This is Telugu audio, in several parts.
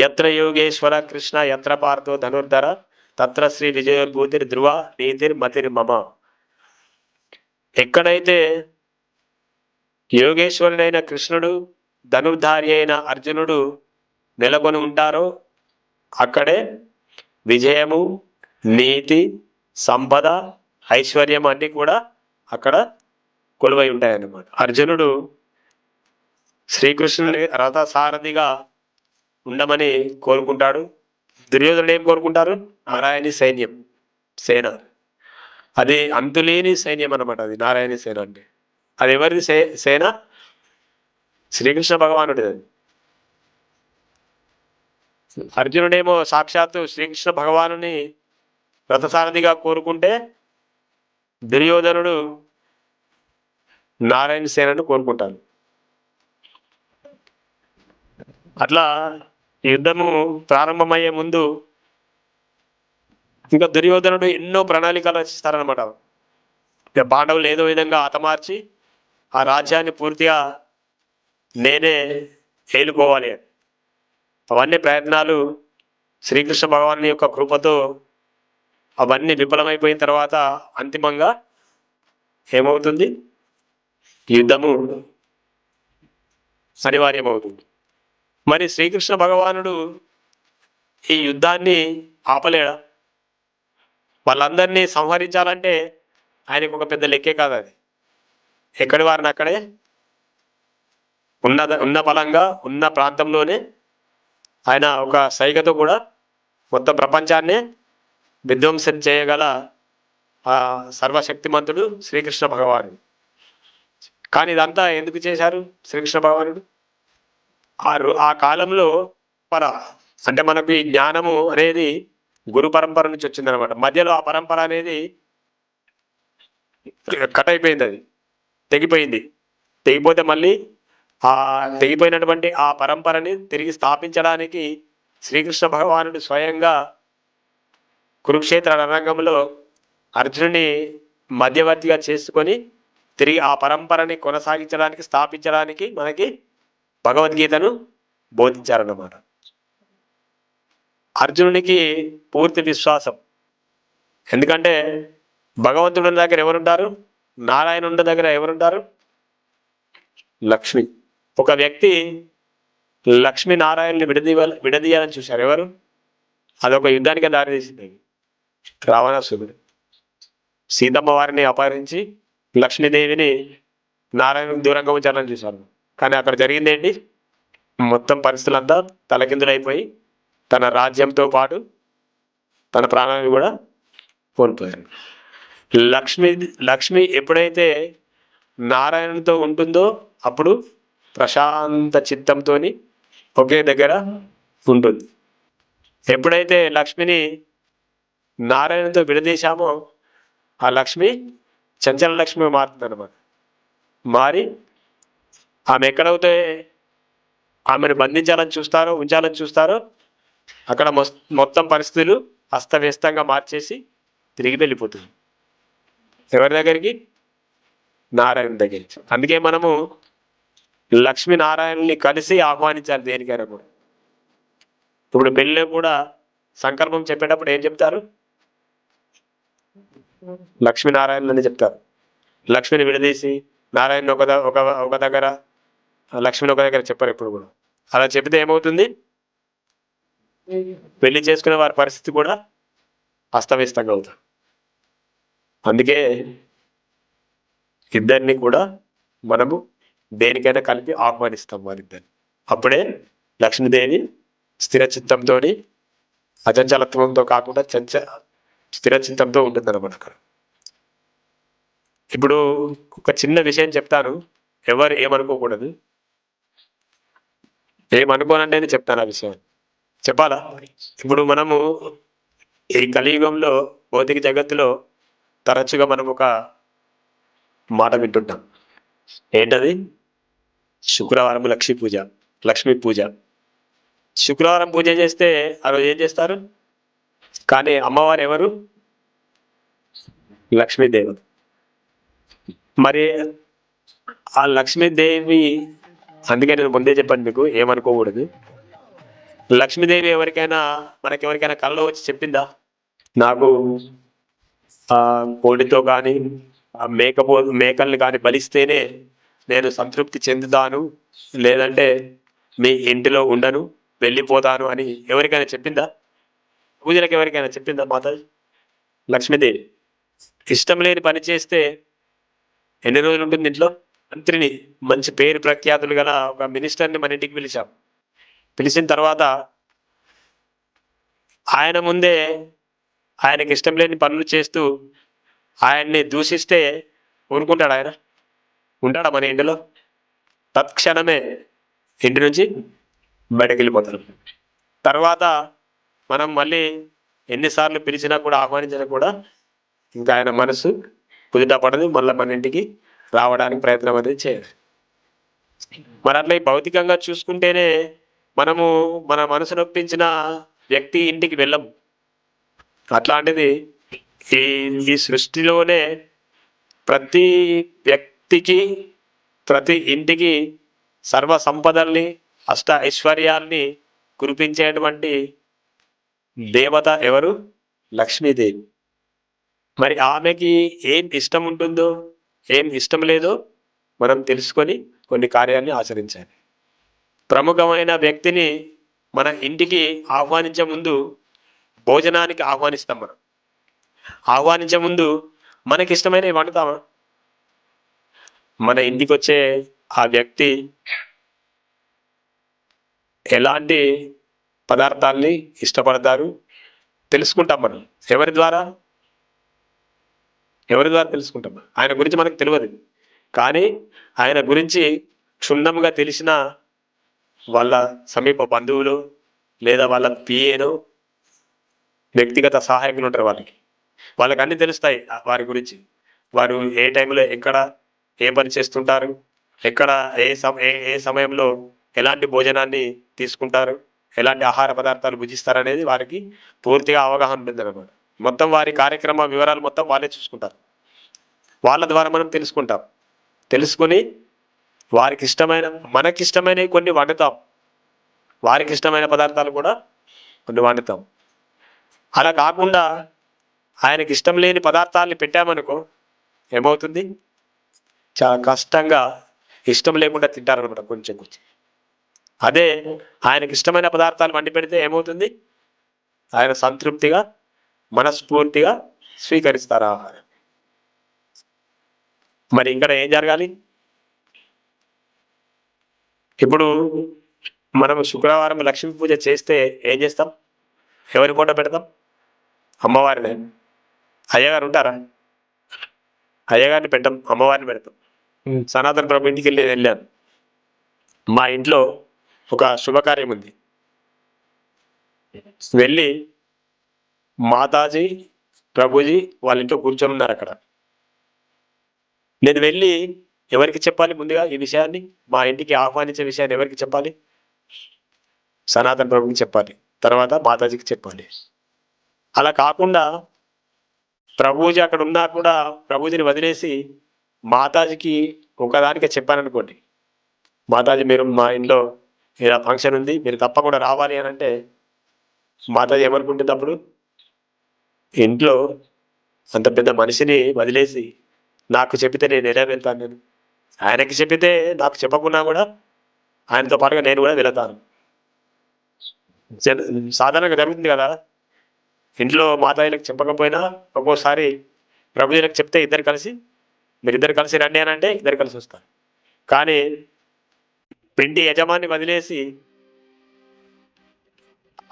యత్ర యోగేశ్వర కృష్ణ యత్ర పార్థో ధనుర్ధర తత్ర శ్రీ విజయోద్భూతిర్ ధ్రువ నీతిర్ మతిర్ మమ. ఎక్కడైతే యోగేశ్వరుడైన కృష్ణుడు ధనుర్ధారి అయిన అర్జునుడు నెలకొని ఉంటారో అక్కడే విజయము నీతి సంపద ఐశ్వర్యం అన్నీ కూడా అక్కడ కొలువై ఉంటాయన్నమాట. అర్జునుడు శ్రీకృష్ణుని రథ సారథిగా ఉండమని కోరుకుంటాడు. దుర్యోధనుడు ఏం కోరుకుంటారు? నారాయణి సైన్యం సేన. అది అంతులేని సైన్యం అనమాట అది నారాయణ సేన అంటే. అది ఎవరిది? సే సేన? శ్రీకృష్ణ భగవానుడిది అది. అర్జునుడేమో సాక్షాత్తు శ్రీకృష్ణ భగవానుని రథసారథిగా కోరుకుంటే దుర్యోధనుడు నారాయణ సేనను కోరుకుంటారు అట్లా యుద్ధము ప్రారంభమయ్యే ముందు ఇంకా దుర్యోధనుడు ఎన్నో ప్రణాళికలు రచిస్తారనమాట ఇక పాండవులు ఏదో విధంగా హతమార్చి ఆ రాజ్యాన్ని పూర్తిగా నేనే ఏలుకోవాలి అని. అవన్నీ ప్రయత్నాలు శ్రీకృష్ణ భగవాన్ యొక్క కృపతో అవన్నీ విఫలమైపోయిన తర్వాత అంతిమంగా ఏమవుతుంది? యుద్ధము అనివార్యమవుతుంది. మరి శ్రీకృష్ణ భగవానుడు ఈ యుద్ధాన్ని ఆపలేడా? వాళ్ళందరినీ సంహరించాలంటే ఆయనకు ఒక పెద్ద లెక్కే కాదు అది. ఎక్కడి వారిని అక్కడే? ఉన్న ఉన్న బలంగా ఉన్న ప్రాంతంలోనే ఆయన ఒక సైగతో కూడా మొత్తం ప్రపంచాన్నే విధ్వంసం చేయగల ఆ సర్వశక్తిమంతుడు శ్రీకృష్ణ భగవానుడు. కానీ ఇదంతా ఎందుకు చేశారు శ్రీకృష్ణ భగవానుడు? ఆ ఆ కాలంలో పర అంటే మనకు ఈ జ్ఞానము అనేది గురు పరంపర నుంచి వచ్చిందనమాట మధ్యలో ఆ పరంపర అనేది కట్ అయిపోయింది అది. తెగిపోయింది. తెగిపోతే మళ్ళీ ఆ తెగిపోయినటువంటి ఆ పరంపరని తిరిగి స్థాపించడానికి శ్రీకృష్ణ భగవానుడు స్వయంగా కురుక్షేత్ర రణరంగంలో అర్జునుని మధ్యవర్తిగా చేసుకొని తిరిగి ఆ పరంపరని కొనసాగించడానికి స్థాపించడానికి మనకి భగవద్గీతను బోధించారన్నమాట. అర్జునునికి పూర్తి విశ్వాసం. ఎందుకంటే భగవంతుడి దగ్గర ఎవరుంటారు? నారాయణుడి దగ్గర ఎవరుంటారు? లక్ష్మి. ఒక వ్యక్తి లక్ష్మీ నారాయణుని విడదీయ విడదీయాలని చూశారు. ఎవరు? అదొక యుద్ధానికి దారితీసింది. రావణాసురుడు. సీతమ్మ వారిని అపహరించి లక్ష్మీదేవిని నారాయణకు దూరంగా ఉంచాలని చూశారు. కానీ అక్కడ జరిగింది ఏంటి? మొత్తం పరిస్థితులంతా తలకిందులైపోయి తన రాజ్యంతో పాటు తన ప్రాణాన్ని కూడా కోల్పోయాను లక్ష్మి లక్ష్మి ఎప్పుడైతే నారాయణతో ఉంటుందో అప్పుడు ప్రశాంత చిత్తంతో ఒకే దగ్గర ఉంటుంది. ఎప్పుడైతే లక్ష్మిని నారాయణతో విడదీశామో ఆ లక్ష్మి చంచల లక్ష్మి మారుతుంది అనమాట మారి ఆమె ఎక్కడైతే ఆమెను బంధించాలని చూస్తారో ఉంచాలని చూస్తారో అక్కడ మొత్తం పరిస్థితులు అస్తవ్యస్తంగా మార్చేసి తిరిగి వెళ్ళిపోతుంది. ఎవరి దగ్గరికి? నారాయణ దగ్గరికి. అందుకే మనము లక్ష్మీనారాయణని కలిసి ఆహ్వానించాలి దేనికైనా కూడా. ఇప్పుడు పెళ్ళి కూడా సంకల్పం చెప్పేటప్పుడు ఏం చెప్తారు? లక్ష్మీనారాయణని చెప్తారు. లక్ష్మిని విడదీసి నారాయణ ఒక ఒక ఒక దగ్గర లక్ష్మిని ఒక దగ్గర చెప్పారు ఎప్పుడు కూడా. అలా చెబితే ఏమవుతుంది? పెళ్ళి చేసుకునే వారి పరిస్థితి కూడా అస్తవ్యస్తంగా అవుతుంది. అందుకే ఇద్దరిని కూడా మనము దేనికైనా కలిపి ఆహ్వానిస్తాం వారిద్దరిని. అప్పుడే లక్ష్మీదేవి స్థిర చిత్తంతో అచంచలత్వంతో కాకుండా చంచ స్థిర చిత్తంతో ఉంటుంది అక్కడ. ఇప్పుడు ఒక చిన్న విషయం చెప్తాను. ఎవరు ఏమనుకోకూడదు. ఏమనుకోనంటే నేను చెప్తాను ఆ విషయం. చెప్పాలా? ఇప్పుడు మనము ఈ కలియుగంలో భౌతిక జగత్తులో తరచుగా మనం ఒక మాట వింటుంటాం. ఏంటది? శుక్రవారం లక్ష్మీ పూజ లక్ష్మీ పూజ. శుక్రవారం పూజ చేస్తే ఆ రోజు ఏం చేస్తారు? కానీ అమ్మవారు ఎవరు? లక్ష్మీదేవి. మరి ఆ లక్ష్మీదేవి అందుకే నేను ముందే చెప్పాను మీకు ఏమనుకోకూడదు. లక్ష్మీదేవి ఎవరికైనా మనకి ఎవరికైనా కళ్ళలో వచ్చి చెప్పిందా? నాకు కోడితో కానీ ఆ మేకపో మేకల్ని కానీ బలిస్తేనే నేను సంతృప్తి చెందుతాను లేదంటే మీ ఇంటిలో ఉండను వెళ్ళిపోతాను అని ఎవరికైనా చెప్పిందా? పూజలకు ఎవరికైనా చెప్పిందా మాతాజీ? లక్ష్మీదేవి ఇష్టం లేని పని చేస్తే ఎన్ని రోజులు ఉంటుంది ఇంట్లో? మంత్రిని మంచి పేరు ప్రఖ్యాతులు గల ఒక మినిస్టర్ని మన ఇంటికి పిలిచాం. పిలిచిన తర్వాత ఆయన ముందే ఆయనకి ఇష్టం లేని పనులు చేస్తూ ఆయన్ని దూషిస్తే ఊరుకుంటాడు ఆయన? ఉంటాడా మన ఇంటిలో? తత్క్షణమే ఇంటి నుంచి బయటకు వెళ్ళిపోతాడు తర్వాత మనం మళ్ళీ ఎన్నిసార్లు పిలిచినా కూడా ఆహ్వానించినా కూడా ఇంకా ఆయన మనసు కుదుట పడదు మళ్ళీ మన ఇంటికి రావడానికి ప్రయత్నం అనేది చేయదు. మరి అట్లా ఈ భౌతికంగా చూసుకుంటేనే మనము మన మనసు నొప్పించిన వ్యక్తి ఇంటికి వెళ్ళం అట్లాంటిది ఈ ఈ సృష్టిలోనే ప్రతి వ్యక్తికి ప్రతి ఇంటికి సర్వ సంపదల్ని అష్ట ఐశ్వర్యాల్ని కురిపించేటువంటి దేవత ఎవరు? లక్ష్మీదేవి. మరి ఆమెకి ఏం ఇష్టం ఉంటుందో ఏం ఇష్టం లేదో మనం తెలుసుకొని కొన్ని కార్యాన్ని ఆచరించాలి. ప్రముఖమైన వ్యక్తిని మన ఇంటికి ఆహ్వానించే ముందు భోజనానికి ఆహ్వానిస్తాం మనం. ఆహ్వానించే ముందు మనకి ఇష్టమైనవి వండుతామా? మన ఇంటికి వచ్చే ఆ వ్యక్తి ఎలాంటి పదార్థాల్ని ఇష్టపడతారు తెలుసుకుంటాం మనం. ఎవరి ద్వారా? ఎవరి ద్వారా తెలుసుకుంటాం ఆయన గురించి మనకు తెలియదు కానీ ఆయన గురించి క్షుణ్ణంగా తెలిసిన వాళ్ళ సమీప బంధువులు లేదా వాళ్ళ పిఏను వ్యక్తిగత సహాయకులు ఉంటారు వాళ్ళకి. వాళ్ళకి అన్నీ తెలుస్తాయి వారి గురించి. వారు ఏ టైంలో ఎక్కడ ఏ పని చేస్తుంటారు ఎక్కడ ఏ సమ ఏ ఏ సమయంలో ఎలాంటి భోజనాన్ని తీసుకుంటారు ఎలాంటి ఆహార పదార్థాలు భుజిస్తారు అనేది వారికి పూర్తిగా అవగాహన ఉంటుంది అనమాట మొత్తం వారి కార్యక్రమ వివరాలు మొత్తం వాళ్ళే చూసుకుంటారు. వాళ్ళ ద్వారా మనం తెలుసుకుంటాం. తెలుసుకొని వారికి ఇష్టమైన మనకి ఇష్టమైనవి కొన్ని వండుతాం. వారికి ఇష్టమైన పదార్థాలు కూడా కొన్ని వండుతాం. అలా కాకుండా ఆయనకి ఇష్టం లేని పదార్థాలని పెట్టామనుకో ఏమవుతుంది? చాలా కష్టంగా ఇష్టం లేకుండా తింటారనమాట కొంచెం కొంచెం. అదే ఆయనకి ఇష్టమైన పదార్థాలు వండి పెడితే ఏమవుతుంది? ఆయన సంతృప్తిగా మనస్ఫూర్తిగా స్వీకరిస్తారు ఆహారం. మరి ఇక్కడ ఏం జరగాలి? ఇప్పుడు మనం శుక్రవారం లక్ష్మీ పూజ చేస్తే ఏం చేస్తాం? ఎవరి ఫోటో పెడతాం? అమ్మవారిని. అయ్యగారు ఉంటారా? అయ్యగారిని పెట్టాం అమ్మవారిని పెడతాం. సనాతన ప్రభు ఇంటికి వెళ్ళి వెళ్ళాను. మా ఇంట్లో ఒక శుభకార్యం ఉంది. వెళ్ళి మాతాజీ ప్రభుజీ వాళ్ళ ఇంట్లో కూర్చొని ఉన్నారు అక్కడ. నేను వెళ్ళి ఎవరికి చెప్పాలి ముందుగా ఈ విషయాన్ని? మా ఇంటికి ఆహ్వానించే విషయాన్ని ఎవరికి చెప్పాలి? సనాతన ప్రభుకి చెప్పాలి. తర్వాత మాతాజీకి చెప్పాలి. అలా కాకుండా ప్రభుజీ అక్కడ ఉన్నా కూడా ప్రభుజీని వదిలేసి మాతాజీకి ఒకదానికే చెప్పాననుకోండి మాతాజీ మీరు మా ఇంట్లో ఇలా ఫంక్షన్ ఉంది మీరు తప్పకుండా రావాలి అని అంటే మాతాజీ ఏమనుకుంటుంది అప్పుడు? ఇంట్లో అంత పెద్ద మనిషిని వదిలేసి నాకు చెప్పితే నేను ఎలా వెళ్తాను నేను? ఆయనకి చెప్పితే నాకు చెప్పకున్నా కూడా ఆయనతో పాటుగా నేను కూడా వెళతాను. సాధారణంగా జరుగుతుంది కదా? ఇంట్లో మాతాయిలకు చెప్పకపోయినా ఒక్కోసారి ప్రభుజీలకు చెప్తే ఇద్దరు కలిసి మీరిద్దరు కలిసి రండి అని అంటే ఇద్దరు కలిసి వస్తారు. కానీ పిండి యజమాని వదిలేసి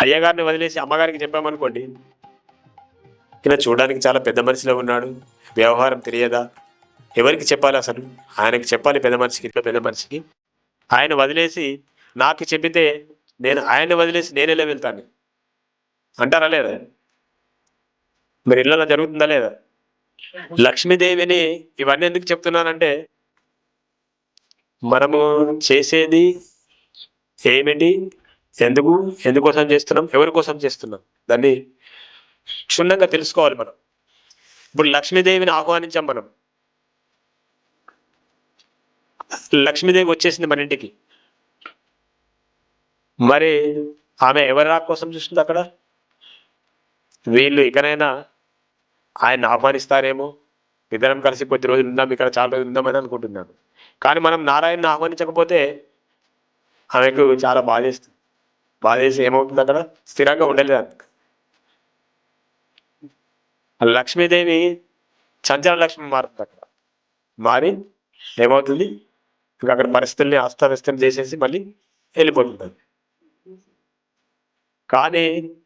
అయ్యగారిని వదిలేసి అమ్మగారికి చెప్పామనుకోండి ఇలా చూడడానికి చాలా పెద్ద మనిషిలో ఉన్నాడు. వ్యవహారం తెలియదా? ఎవరికి చెప్పాలి అసలు? ఆయనకి చెప్పాలి పెద్ద మనిషికి ఇంట్లో పెద్ద మనిషికి. ఆయన వదిలేసి నాకు చెప్పితే నేను ఆయన్ని వదిలేసి నేను వెళ్తాను? అంటారా లేదా? మరి ఇళ్ళలో జరుగుతుందా లేదా? లక్ష్మీదేవిని ఇవన్నీ ఎందుకు చెప్తున్నానంటే మనము చేసేది ఏమిటి? ఎందుకు? ఎందుకోసం చేస్తున్నాం? ఎవరి కోసం చేస్తున్నాం? దాన్ని క్షుణ్ణంగా తెలుసుకోవాలి మనం. ఇప్పుడు లక్ష్మీదేవిని ఆహ్వానించాం మనం. లక్ష్మీదేవి వచ్చేసింది మన ఇంటికి. మరి ఆమె ఎవరి రా కోసం చూస్తుంది అక్కడ? వీళ్ళు ఇకనైనా ఆయన ఆహ్వానిస్తారేమో? ఇద్దరం కలిసి కొద్ది రోజులు ఉందాం ఇక్కడ చాలా రోజులు ఉందామని అనుకుంటున్నాను. కానీ మనం నారాయణని ఆహ్వానించకపోతే ఆమెకు చాలా బాధేస్తుంది. బాధేసి ఏమవుతుంది అక్కడ? స్థిరంగా ఉండలేదు లక్ష్మీదేవి చంచల లక్ష్మి మారుతుంది అక్కడ మారి ఏమవుతుంది? ఇంకా అక్కడ పరిస్థితుల్ని అస్తవ్యస్తం చేసేసి మళ్ళీ వెళ్ళిపోతుంది కానీ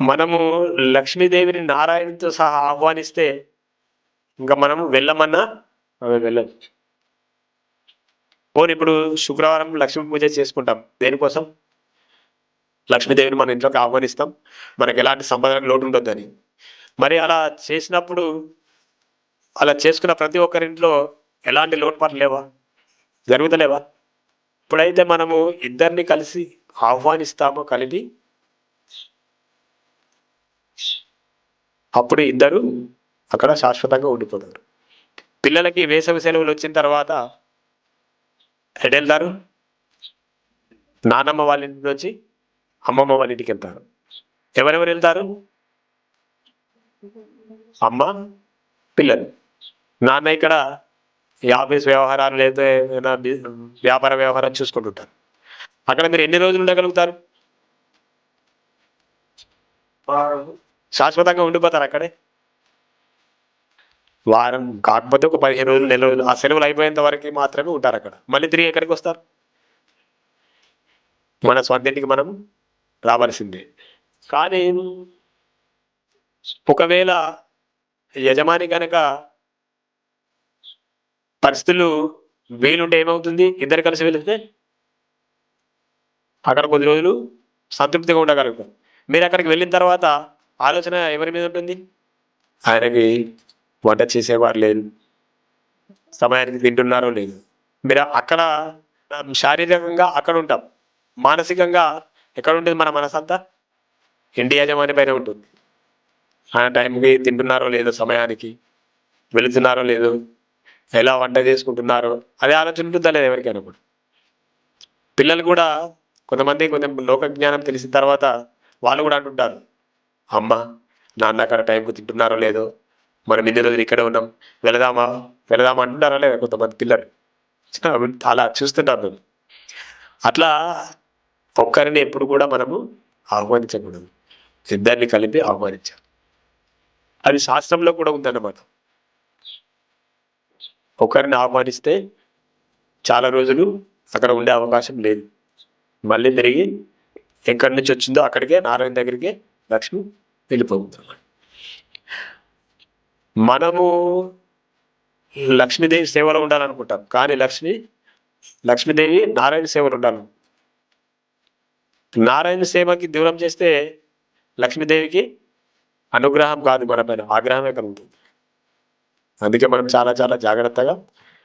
మనము లక్ష్మీదేవిని నారాయణతో సహా ఆహ్వానిస్తే ఇంకా మనం వెళ్ళమన్నా? ఆమె వెళ్ళదు. పోనీ ఇప్పుడు శుక్రవారం లక్ష్మీ పూజ చేసుకుంటాం. దేనికోసం? లక్ష్మీదేవిని మన ఇంట్లోకి ఆహ్వానిస్తాం. మనకి ఎలాంటి సంపద లోటు ఉండొద్దని. మరి అలా చేసినప్పుడు అలా చేసుకున్న ప్రతి ఒక్కరింట్లో ఎలాంటి లోటుపాట్లు లేవా? జరుగుతలేవా? ఇప్పుడైతే మనము ఇద్దరిని కలిసి ఆహ్వానిస్తామో కలిపి అప్పుడు ఇద్దరు అక్కడ శాశ్వతంగా ఉండిపోతారు. పిల్లలకి వేసవి సెలవులు వచ్చిన తర్వాత ఎడెళ్తారు వెళ్తారు నానమ్మ వాళ్ళ ఇంటి నుంచి అమ్మమ్మ వాళ్ళ ఇంటికి వెళ్తారు. ఎవరెవరు వెళ్తారు? అమ్మ పిల్లలు. నాన్న ఇక్కడ ఈ ఆఫీస్ వ్యవహారాలు లేదా ఏదైనా వ్యాపార వ్యవహారాలు చూసుకుంటుంటారు అక్కడ మీరు ఎన్ని రోజులు ఉండగలుగుతారు? శాశ్వతంగా ఉండిపోతారు అక్కడే? వారం కాకపోతే ఒక పదిహేను రోజులు నెల రోజులు. ఆ సెలవులు అయిపోయేంత వరకు మాత్రమే ఉంటారు అక్కడ. మళ్ళీ తిరిగి ఎక్కడికి వస్తారు? మన స్వంత ఇంటికి మనం రావాల్సిందే. కానీ ఒకవేళ యజమాని కనుక పరిస్థితులు వీలుంటే ఏమవుతుంది? ఇద్దరు కలిసి వెళితే అక్కడ కొద్ది రోజులు సంతృప్తిగా ఉండగలుగుతారు. మీరు అక్కడికి వెళ్ళిన తర్వాత ఆలోచన ఎవరి మీద ఉంటుంది? ఆయనకి వంట చేసేవారు లేదు సమయానికి తింటున్నారో లేదు మీరు అక్కడ శారీరకంగా అక్కడ ఉంటాం. మానసికంగా ఎక్కడ ఉంటుంది మన మనసంతా? ఇండియా యజమాని పైన ఉంటుంది. ఆ టైంకి తింటున్నారో లేదో సమయానికి వెళుతున్నారో లేదో ఎలా వంట చేసుకుంటున్నారో అదే ఆలోచన ఉంటుందా లేదు ఎవరికైనా కూడా? పిల్లలు కూడా కొంతమంది కొంచెం లోక జ్ఞానం తెలిసిన తర్వాత వాళ్ళు కూడా అంటుంటారు అమ్మ నాన్న అక్కడ టైంకి తింటున్నారో లేదో మనం ఇన్ని రోజులు ఇక్కడ ఉన్నాం వెళదామా వెళదామా అంటున్నారా లేదా కొంతమంది పిల్లలు? అలా చూస్తుంటారు మేము అట్లా ఒక్కరిని ఎప్పుడు కూడా మనము ఆహ్వానించకూడదు. ఇద్దరిని కలిపి ఆహ్వానించాలి. అది శాస్త్రంలో కూడా ఉందన్నమాట. ఒకరిని ఆహ్వానిస్తే చాలా రోజులు అక్కడ ఉండే అవకాశం లేదు. మళ్ళీ తిరిగి ఎక్కడి నుంచి వచ్చిందో అక్కడికే నారాయణ దగ్గరికి లక్ష్మి వెళ్ళిపోతుంది మనము లక్ష్మీదేవి సేవలో ఉండాలనుకుంటాం. కానీ లక్ష్మి లక్ష్మీదేవి నారాయణ సేవలు ఉండాలి. నారాయణ సేవకి దూరం చేస్తే లక్ష్మీదేవికి అనుగ్రహం కాదు మన పైన. ఆగ్రహమే కలుగుతుంది. అందుకే మనం చాలా చాలా జాగ్రత్తగా